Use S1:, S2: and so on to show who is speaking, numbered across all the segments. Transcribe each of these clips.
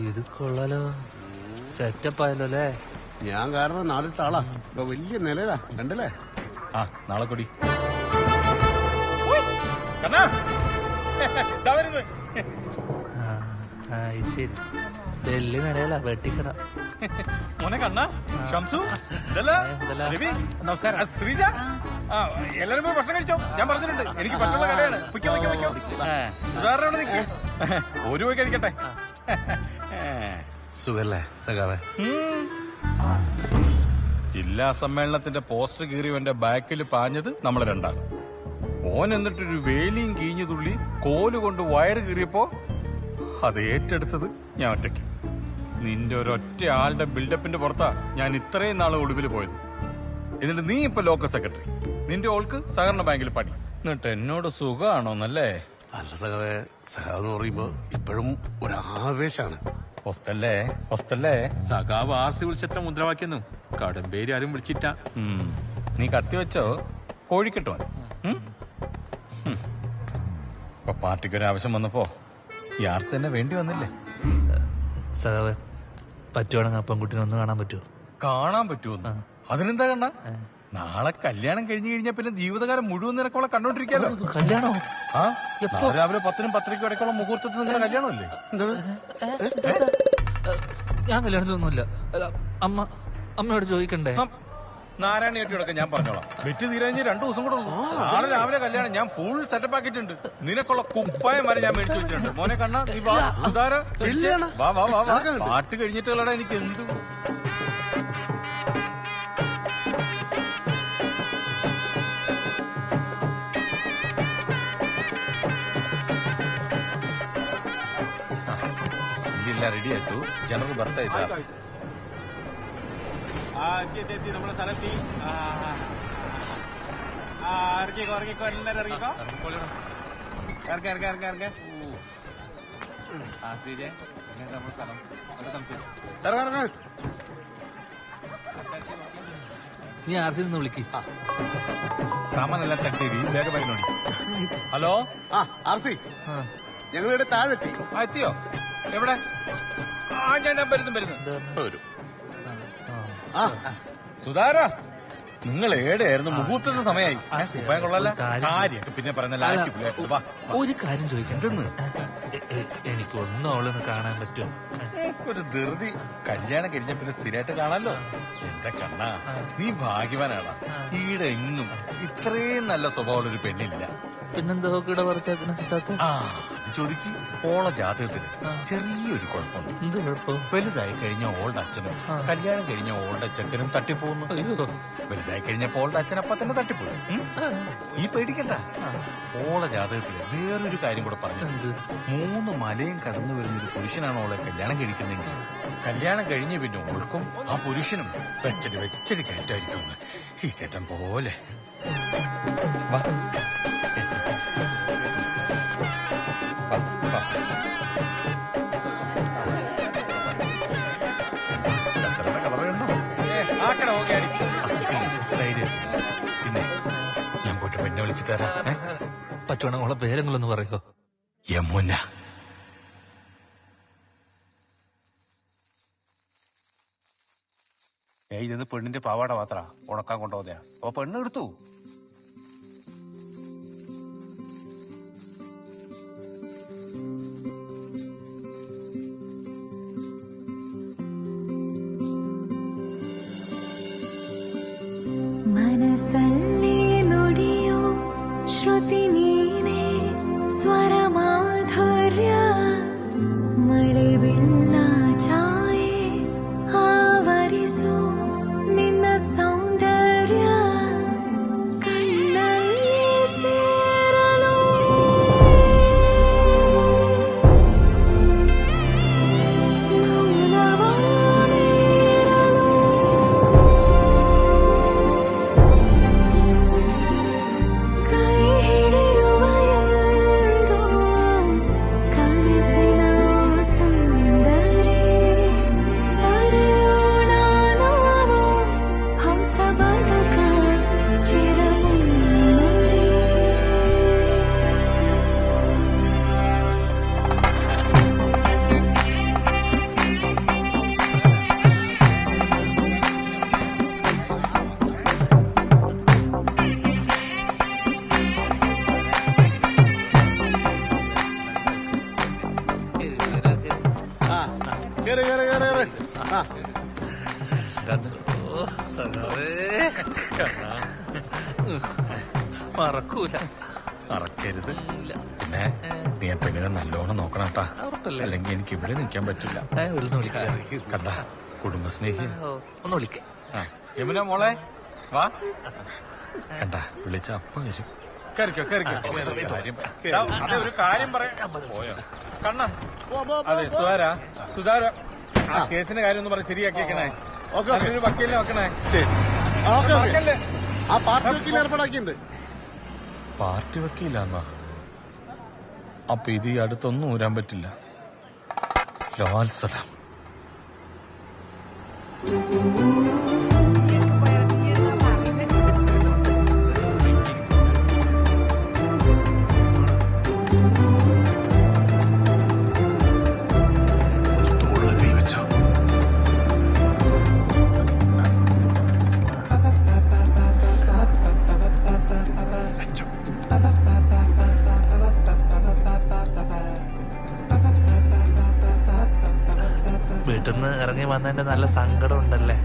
S1: ഇത് കൊള്ളാലോ. സെറ്റപ്പ് ആയല്ലോ അല്ലേ?
S2: ഞാൻ കാരണം നാലിട്ട ആളാ. ഇപ്പൊ വലിയ നിലയിലാ. കണ്ടില്ലേ?
S3: ആ നാളെ കൂടി.
S1: ശരി. വലിയ നിലയിലാ വെട്ടിക്കട.
S3: മോനെ കണ്ണ? ഷംസു. രവി നമസ്കാരം. ശ്രീജ? എല്ലാരും പോയി ഭക്ഷണം കഴിച്ചോ? ഞാൻ പറഞ്ഞിട്ടുണ്ട്. എനിക്ക് പറ്റുള്ള കടയാണ്. പൊയ്ക്കോ പൊയ്ക്കോ പൊയ്ക്കോ. സുധാരണ നിൽക്ക് ഒരു പോയി കഴിക്കട്ടെ.
S2: സുഖല്ലേ സഖാവേ.
S3: ജില്ലാ സമ്മേളനത്തിന്റെ പോസ്റ്റർ കീറിയവന്റെ ബാക്കിൽ പാഞ്ഞത് നമ്മൾ രണ്ടാണ് ഓൻ എന്നിട്ടൊരു വേലിയും കീഞ്ഞു തുള്ളി കോൽ കൊണ്ട് വയറ് കീറിയപ്പോ അത് ഏറ്റെടുത്തത് ഞാൻ ഒറ്റയ്ക്ക്. നിന്റെ ഒരൊറ്റ ആളുടെ ബിൽഡപ്പിന്റെ പുറത്താ ഞാൻ ഇത്രയും നാൾ ഒളിവിൽ പോയത്. എന്നിട്ട് നീ ഇപ്പൊ ലോക്കൽ സെക്രട്ടറി നിന്റെ ഓൾക്ക് സഹകരണ ബാങ്കിൽ പണി. എന്നിട്ട് എന്നോട് സുഖമാണോന്നല്ലേ
S2: അല്ല സഹേ സഹാന്ന് എന്ന് പറയുമ്പോ ഇപ്പോഴും ഒരു ആവേശാണ്
S3: ഹോസ്റ്റല്ലേ സഖാവ്
S4: സഖാവ് ആർസി വിളിച്ചത്ര മുദ്രാവാക്യൊന്നും. കടമ്പേരി ആരും വിളിച്ചിട്ട.
S3: നീ കത്തി വെച്ചോ? കോഴിക്കിട്ടോ ഇപ്പൊ പാർട്ടിക്ക് ഒരു ആവശ്യം വന്നപ്പോ ഈ ആർത്ത് തന്നെ വേണ്ടി വന്നില്ലേ?
S1: സഖാവ് പറ്റുവാണെങ്കിൽ ആ പെൺകുട്ടിനെ ഒന്ന് കാണാൻ പറ്റുമോ
S3: കാണാൻ പറ്റുമോ അതിനെന്താ കണ്ണ? നാളെ കല്യാണം കഴിഞ്ഞു കഴിഞ്ഞാൽ പിന്നെ ജീവിതകാലം മുഴുവൻ നിനക്കോളെ കണ്ടോണ്ടിരിക്കാലോ?
S1: കല്യാണോ?
S3: ആ? രാവിലെ പത്തിനും പത്തരയ്ക്കും ഇടയ്ക്കുള്ള മുഹൂർത്തത്തിൽ നിങ്ങളുടെ കല്യാണമല്ലേ?
S1: ഞാൻ കല്യാണത്തിനൊന്നുമില്ല. അമ്മ അമ്മയോട് ചോദിക്കണ്ടേ?
S3: ഹം. നാരായണ ഏട്ടിയോടൊക്കെ ഞാൻ പറഞ്ഞോളാം. വെറ്റ് തീരാഞ്ഞ് രണ്ടു ദിവസം കൂടെ ഉള്ളൂ. നാളെ രാവിലെ കല്യാണം. ഞാൻ ഫുൾ സെറ്റപ്പ് ആക്കിയിട്ടുണ്ട്. നിനക്കുള്ള കുപ്പായം വരെ ഞാൻ മേടിച്ചു വെച്ചിട്ടുണ്ട്. മോനെ കണ്ണ നീ വാ. വാ വാ വാ വാ. പാട്ട് കഴിഞ്ഞിട്ടുള്ളടാ എനിക്ക് എന്ത്? റെഡി ആയിട്ടു ജനറൽ ബർത്ത് ആയിട്ടാ
S5: ആ എത്തി നമ്മുടെ സ്ഥലത്തി ഇറങ്ങിക്കോ ഇറങ്ങിക്കോ എല്ലാരും ഇറങ്ങിക്കോ ഇറക്ക ഇറക്ക ഇറക്ക ഇറക്ക ആ ശ്രീജയ് നമ്മുടെ സ്ഥലം അത്
S2: സംശയം
S1: നീ ആർ
S3: ഹലോ
S2: ആ ആർ സി ഞങ്ങളിവിടെ താഴെത്തി
S3: എത്തിയോ എവിടെ ആ ഞാൻ വരുന്നു വരുന്നു വരും സുധാര നിങ്ങൾ ഏടെയായിരുന്നു? മുഹൂർത്തത്തിന് സമയമായി. കൊള്ളാല? കാര്യമൊക്കെ പിന്നെ പറഞ്ഞ
S1: ഒരു കാര്യം ചോദിക്കാം. എനിക്ക് ഒന്നും അവളെ കാണാൻ പറ്റും
S3: ഒരു ധൃതി. കല്യാണം കഴിഞ്ഞ പിന്നെ സ്ഥിരമായിട്ട് കാണാലോ? എന്റെ കണ്ണ നീ ഭാഗ്യവാനാണ് ഈടെ എങ്ങും ഇത്രയും നല്ല സ്വഭാവമുള്ള ഒരു പെണ്ണില്ല.
S1: പിന്നെന്തോ കിട പറിച്ചതിനെ കിട്ടാത്ത?
S3: ചോദിക്ക്. ഓള ജാതകത്തിന് ചെറിയൊരു കുഴപ്പമുണ്ട്.
S1: എന്ത് കുഴപ്പം?
S3: വലുതായി കഴിഞ്ഞ ഓളുടെ അച്ഛനും കല്യാണം കഴിഞ്ഞ ഓളുടെ ചെക്കനും തട്ടിപ്പോകുന്നു. വലുതായി കഴിഞ്ഞപ്പോ ഓളുടെ അച്ഛൻ അപ്പൊ തന്നെ തട്ടിപ്പോയി ഈ പേടിക്കണ്ട. ഓളെ ജാതകത്തിൽ വേറൊരു കാര്യം കൂടെ പറഞ്ഞു. മൂന്ന് മലയും കടന്നു വരുന്ന ഒരു പുരുഷനാണ് ഓളെ കല്യാണം കഴിക്കുന്നെങ്കിൽ കല്യാണം കഴിഞ്ഞ പിന്നെ ഓൾക്കും ആ പുരുഷനും വെച്ചടി വെച്ചടി കയറ്റായിരിക്കും ഈ കേട്ടം പോലെ. വാ, പെണ്ണെ വിളിച്ചിട്ട് വരാം. ഏ?
S1: പറ്റുവാണെങ്കിൽ അവളെ പേരെങ്കിലൊന്ന് പറയോ
S3: യമുന.
S5: ഏയ് ഇതെന്ന് പെണ്ണിന്റെ പാവാട മാത്ര. ഉണക്കാൻ കൊണ്ടുപോകുന്നയാ. അപ്പൊ പെണ്ണ് എടുത്തു.
S6: മനസ്സല്ലേ
S1: മറക്കൂല.
S3: മറക്കരുത്. പിന്നെ നീ എന്തെങ്കിലും നല്ലോണം നോക്കണം കേട്ടാ? അല്ലെങ്കിൽ എനിക്ക് ഇവിടെ നിൽക്കാൻ പറ്റില്ല. കണ്ട കുടുംബസ്നേഹി.
S1: ഒന്ന് വിളിക്കാം.
S3: യമുന മോളെ വാ. കണ്ട വിളിച്ച അപ്പം വരും.
S5: കയറിക്കോ കയറിക്കോ. ഒരു കാര്യം പറയാം. കണ്ണ. അതെ സുധാര സുധാര ആ കേസിന്റെ കാര്യം ഒന്ന് പറഞ്ഞ് ശരിയാക്കിയേക്കണേ.
S2: ഓക്കെ ഓക്കെ
S5: ഒരു വക്കീലിനെ വെക്കണേ.
S2: ശരി. ആ, ഓക്കെ ഓക്കെ. ആ പാർട്ടി വക്കീൽ ഏർപ്പാടാക്കിയിട്ടുണ്ട്.
S3: പാർട്ടി വെക്കില്ലെന്നാ അപ്പൊ ഇത് ഈ അടുത്തൊന്നും ഊരാൻ പറ്റില്ല. ലാൽ സലാം.
S1: വന്നതിന്റെ നല്ല സങ്കടം ഉണ്ടല്ലേ.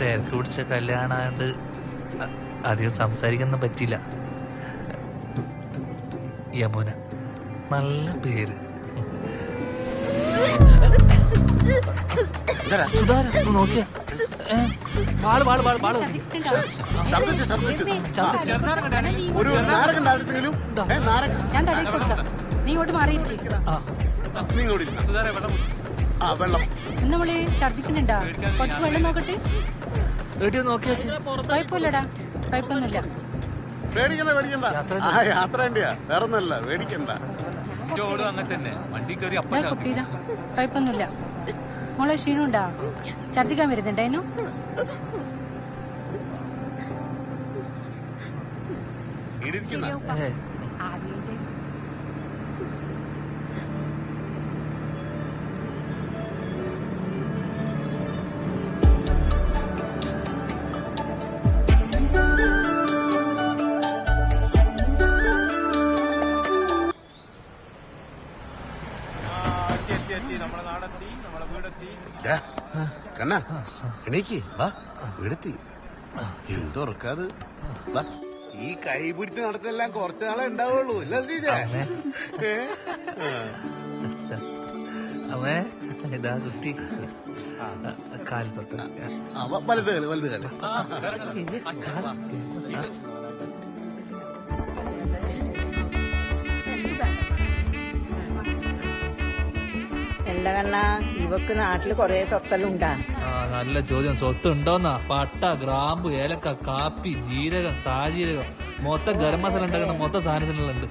S1: തിരക്ക് പിടിച്ച കല്യാണമായോണ്ട് അ- അധികം സംസാരിക്കൊന്നും പറ്റിയില്ല. യമുന നല്ല പേര്. നോക്കിയ. വാൾ വാൾ വാൾ വാൾ
S2: ശബ്ദിച്ചു ശബ്ദിച്ചു. ഒരു നാരകം ഉണ്ടായിരുന്നെങ്കിലും ഏ നാരകം
S7: ഞാൻ തലയിൽ കൊടുക്കാം. നീ ഇങ്ങോട്ട് മാറിയിരിക്കും.
S2: നീ ഇങ്ങോട്ട് ഇരുന്നോ. ആ വെള്ളം.
S7: ഇന്ന് ഛർദിക്കുന്നുണ്ടാ? കുറച്ച് വെള്ളം നോക്കട്ടെ?
S1: വീട്ടിൽ നോക്കിയാ
S7: കുഴപ്പമില്ലടാ. കുഴപ്പമൊന്നുമില്ല.
S2: പേടിക്കണ്ട പേടിക്കണ്ട. ആ യാത്ര വേണ്ടിയാ വേറെ ഒന്നല്ല പേടിക്കണ്ട
S4: ഓടും അങ്ങനെ തന്നെ. വണ്ടി കയറി അപ്പ
S7: ഞാൻ കുപ്പി ചെയ്താ കുഴപ്പമൊന്നുമില്ല. മോളെ ക്ഷീണുണ്ടാ ഛർദിക്കാൻ വരുന്നുണ്ടായിരുന്നു
S2: ഇടിയിരിക്കുന്ന കണ്ണാ എണീക്ക് വാ വീടെത്തി എന്തുറക്കാത്? വാ. ഈ കൈ പിടിച്ച് നടത്തെല്ലാം കുറച്ചു നാളെ ഉണ്ടാവുള്ളൂ ഇല്ല സീജ?
S1: അവേ ഇതാ കുട്ടി. കാൽ തൊട്ട്.
S2: വലുത് കളി വലുത് കളി
S8: എല്ലാ കണ്ണ ഇവക്ക് നാട്ടിൽ കൊറേ സ്വത്തെല്ലാം ഉണ്ടാ
S1: ആ നല്ല ചോദ്യം. സ്വത്ത് ഉണ്ടോന്നാ പട്ട ഗ്രാമ്പു ഏലക്ക കാപ്പി ജീരകം സാജീരകം. മൊത്തം ഗരം മസാല ഉണ്ടാക്കണ മൊത്തം സാധനത്തിനുള്ളുണ്ട്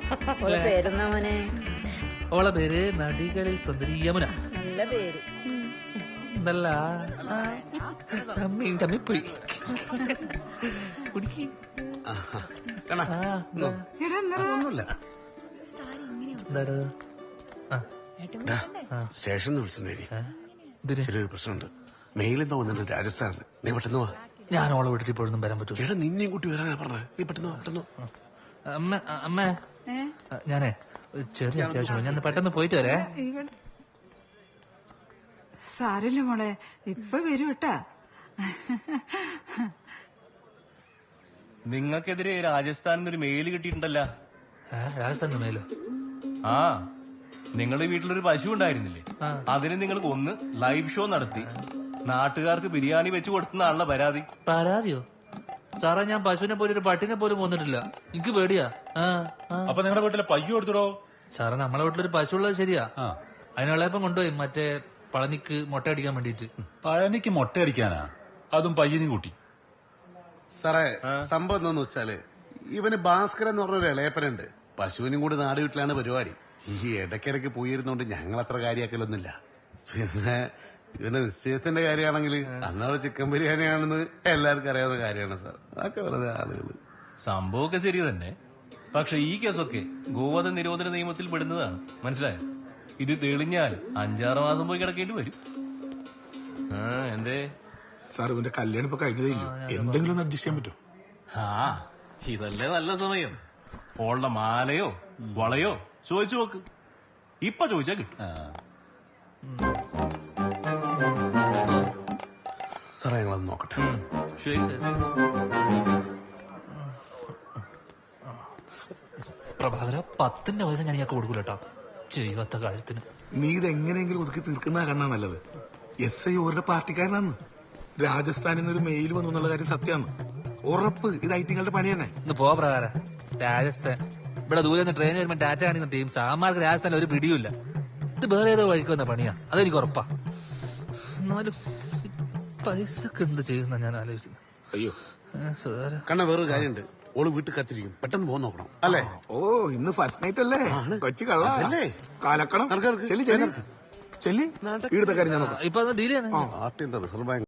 S8: ഓളെ
S1: പേര് നദികളിൽ സുന്ദരി യമുന.
S8: നല്ല പേര്.
S1: എന്തല്ല അമ്മയും തമ്മിപ്പോയി കുടിക്ക്.
S2: സ്റ്റേഷനിൽ വിളിച്ചിട്ടുണ്ടായി? ചെറിയൊരു പ്രശ്നമുണ്ട്. മെയിലും തോന്നുന്നുണ്ട് രാജസ്ഥാനിൽ നീ പെട്ടെന്ന് വാ.
S1: ഞാൻ ഓളെ വിട്ടിട്ട് ഇപ്പോഴൊന്നും വരാൻ പറ്റൂ
S2: എടാ നിന്നെയും കൂട്ടി വരാനാ പറഞ്ഞത് നീ പെട്ടെന്ന് വാ പെട്ടെന്ന് വാ.
S1: അമ്മ അമ്മ. ഞാനേ ഒരു ചെറിയ അത്യാവശ്യം ഞാൻ പെട്ടെന്ന് പോയിട്ട് വരേ.
S9: സാരില്ല മോളെ. ഇപ്പൊ വരും കേട്ടാ.
S5: നിങ്ങൾക്കെതിരെ രാജസ്ഥാനിൽ നിന്ന് ഒരു മെയിൽ കിട്ടിയിട്ടുണ്ടല്ലോ.
S1: രാജസ്ഥാനിൽ രാജസ്ഥാൻ മേലോ
S5: ആ നിങ്ങളുടെ വീട്ടിലൊരു പശു ഉണ്ടായിരുന്നില്ലേ. അതിന് നിങ്ങൾ ഒന്ന് ലൈവ് ഷോ നടത്തി. നാട്ടുകാർക്ക് ബിരിയാണി വെച്ച് കൊടുക്കുന്നതാണല്ലോ പരാതി.
S1: പരാതിയോ? സാറേ ഞാൻ പശുവിനെ പോലും ഒരു പട്ടിനെ പോലും കൊന്നിട്ടില്ല. എനിക്ക് പേടിയാ. ആ ആ.
S4: അപ്പൊ നിങ്ങളുടെ വീട്ടിലെ പയ്യ കൊടുത്തിടോ?
S1: സാറേ നമ്മളെ വീട്ടിലൊരു പശു ഉള്ളത് ശരിയാ അതിനുള്ളപ്പം കൊണ്ടുപോയി മറ്റേ പളനിക്ക് മുട്ട അടിക്കാൻ വേണ്ടിട്ട്
S4: പഴനിക്ക് മൊട്ടയടിക്കാനാ? അതും പയ്യനും കൂട്ടി.
S2: സാറേ സംഭവം എന്താന്ന് വെച്ചാൽ ഇവന് ഭാസ്കരൻ എന്ന് പറഞ്ഞൊരു ഇളയപ്പനുണ്ട്. പശുവിനും കൂടി നാട് വീട്ടിലാണ് പരിപാടി. ഈ ഇടയ്ക്കിടയ്ക്ക് പോയിരുന്നോണ്ട് ഞങ്ങൾ അത്ര കാര്യാക്കലൊന്നുമില്ല. പിന്നെ ഇവന്റെ നിശ്ചയത്തിന്റെ കാര്യമാണെങ്കിൽ അന്നവിടെ ചിക്കൻ ബിരിയാണി ബിരിയാണിയാണെന്ന് എല്ലാവർക്കും അറിയാവുന്ന കാര്യമാണ് സാർ. അതൊക്കെ വെറുതെ ആളുകൾ
S5: സംഭവമൊക്കെ ശരി തന്നെ. പക്ഷെ ഈ കേസൊക്കെ ഗോവധ നിരോധന നിയമത്തിൽ പെടുന്നതാണ് മനസ്സിലായോ? ഇത് തെളിഞ്ഞാൽ അഞ്ചാറ് മാസം പോയി കിടക്കേണ്ടി വരും. ആ എന്തേ?
S10: സാർ ഇവന്റെ കല്യാണം ഇപ്പൊ കഴിഞ്ഞതേ ഇല്ല എന്തെങ്കിലും ഒന്ന് അഡ്ജസ്റ്റ് ചെയ്യാൻ പറ്റുമോ?
S5: ആ ഇതല്ലേ നല്ല സമയം. ഓളുടെ മാലയോ വളയോ ചോദിച്ചു നോക്ക്. ഇപ്പൊ ചോദിച്ചാ കിട്ടും.
S2: സാറേ ഞങ്ങളത് നോക്കട്ടെ.
S5: ശരി
S1: പ്രഭാകര പത്തിന്റെ പൈസ ഞാൻ ഇയാൾക്ക് കൊടുക്കൂല കേട്ടോ കാര്യത്തിന്
S10: നീ ഇതെങ്ങനെയെങ്കിലും ഒതുക്കി തീർക്കുന്ന കണ്ണാ നല്ലത്. എസ് ഐ ഓരുടെ പാർട്ടിക്കാരനാണ് രാജസ്ഥാനിൽ നിന്ന് ഒരു മെയിൽ വന്നു എന്നുള്ള കാര്യം സത്യമാണ് ഉറപ്പ് ഇത് ഐറ്റിങ്ങളുടെ പണി തന്നെ.
S1: ഇന്ന് പോ പ്രകാരം രാജസ്ഥാൻ. ഇവിടെ ദൂരെ നിന്ന് ട്രെയിൻ വരുമ്പോൾ ടാറ്റ കാണിക്കുന്ന ടീം സാമാർക്ക് രാജസ്ഥാനിൽ ഒരു പിടിയുമില്ല. ഇത് വേറെ ഏതോ വഴിക്ക് വന്ന പണിയാ. അതെനിക്ക് ഉറപ്പാ. എന്നാലും പൈസക്ക് എന്ത് ചെയ്യുന്ന ഞാൻ ആലോചിക്കുന്നു.
S10: അയ്യോ.
S1: സുധാര
S2: കണ്ണ വേറൊരു കാര്യമുണ്ട്. ഓൾ വീട്ടിൽ കത്തിരിക്കും. പെട്ടെന്ന് പോകാൻ നോക്കണം. അല്ലേ?
S10: ഓ ഇന്ന് ഫസ്റ്റ് നൈറ്റ് അല്ലേ? കൊച്ചു കള്ളേ? കാലക്കണം. ചെല്ലി ചെല്ലി. ചെല്ലി. ഇവിടുത്തെ കാര്യം ഞാൻ നോക്കാം.
S1: ഇപ്പൊ ഡീലാണ്
S2: പാർട്ടിന്റെ റിസർവ് ബാങ്ക്